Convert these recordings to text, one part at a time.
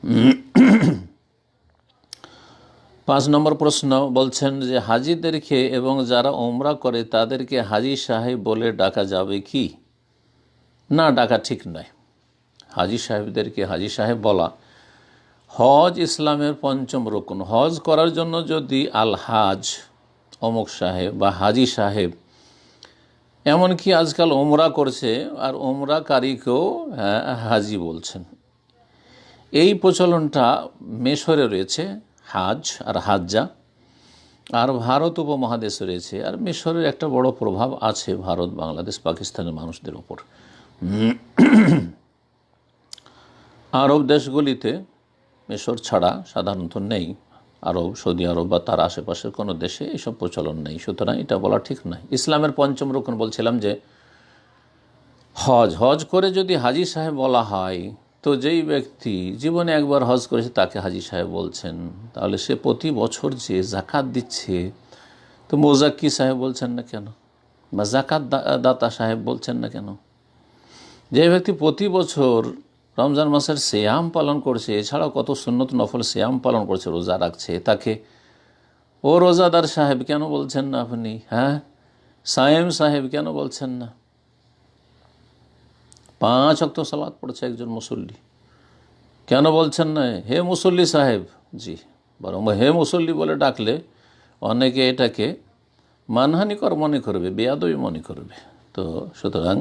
পাঁচ নম্বর প্রশ্ন বলছেন যে হাজিদেরকে এবং যারা ওমরা করে তাদেরকে হাজি সাহেব বলে ডাকা যাবে কি? না ডাকা ঠিক নয়। হাজি সাহেবদেরকে হাজি সাহেব বলা। হজ ইসলামের পঞ্চম রকুন। হজ করার জন্য যদি আল হাজ অমুক সাহেব বা হাজি সাহেব এমনকি আজকাল ওমরা করছে আর ওমরাকারীকেও হ্যাঁ, হাজি বলছেন। এই প্রচলনটা মেশরে রয়েছে, হাজ আর হাজ্জা, আর ভারত উপমহাদেশে রয়েছে, আর মিশরের একটা বড় প্রভাব আছে ভারত, বাংলাদেশ, পাকিস্তানের মানুষদের ওপর আরব দেশগুলিতে মিশর ছাড়া সাধারণত নেই। আরব, সৌদি আরব বা তার আশেপাশের কোনো দেশে এইসব প্রচলন নেই। সুতরাং এটা বলা ঠিক নয়। ইসলামের পঞ্চম রকম বলছিলাম যে, হজ হজ করে যদি হাজি সাহেব বলা হয় তো যেই ব্যক্তি জীবনে একবার হজ করেছে তাকে হাজি সাহেব বলছেন, তাহলে সে প্রতি বছর যে জাকাত দিচ্ছে, তো মোজাক্কি সাহেব বলছেন না কেন? বা জাকাত দাতা সাহেব বলছেন না কেন? যে ব্যক্তি প্রতি বছর রমজান মাসের শ্যাম পালন করছে, এছাড়াও কত সুন্নত নফল শ্যাম পালন করছে, রোজা রাখছে, তাকে, ও রোজাদার সাহেব, কেন বলছেন না আপনি? হ্যাঁ? সায়েম সাহেব কেন বলছেন না? পাঁচ অক্ত সালাদ পড়ছে একজন মুসল্লি। কেন বলছেন না? হে মুসল্লি সাহেব, জি, বরং হে মুসল্লি বলে ডাকলে অনেকে এটাকে মানহানিকর মনে করবে, বেয়াদবি মনে করবে। তো সুতরাং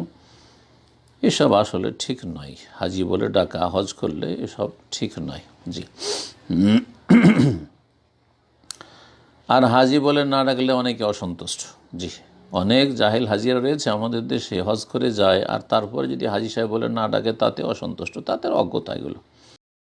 এসব আসলে ঠিক নয়। হাজি বলে ডাকা, হজ করলে এসব ঠিক নয়। জি। আর হাজি বলে না ডাকলে অনেকে অসন্তুষ্ট। জি। অনেক জাহেল হাজিরা রয়েছে আমাদের দেশে, হজ করে যায়, আর তারপরে যদি হাজি সাহেব বলে না ডাকে, তাতে অসন্তুষ্ট তাদের অজ্ঞতা এগুলো।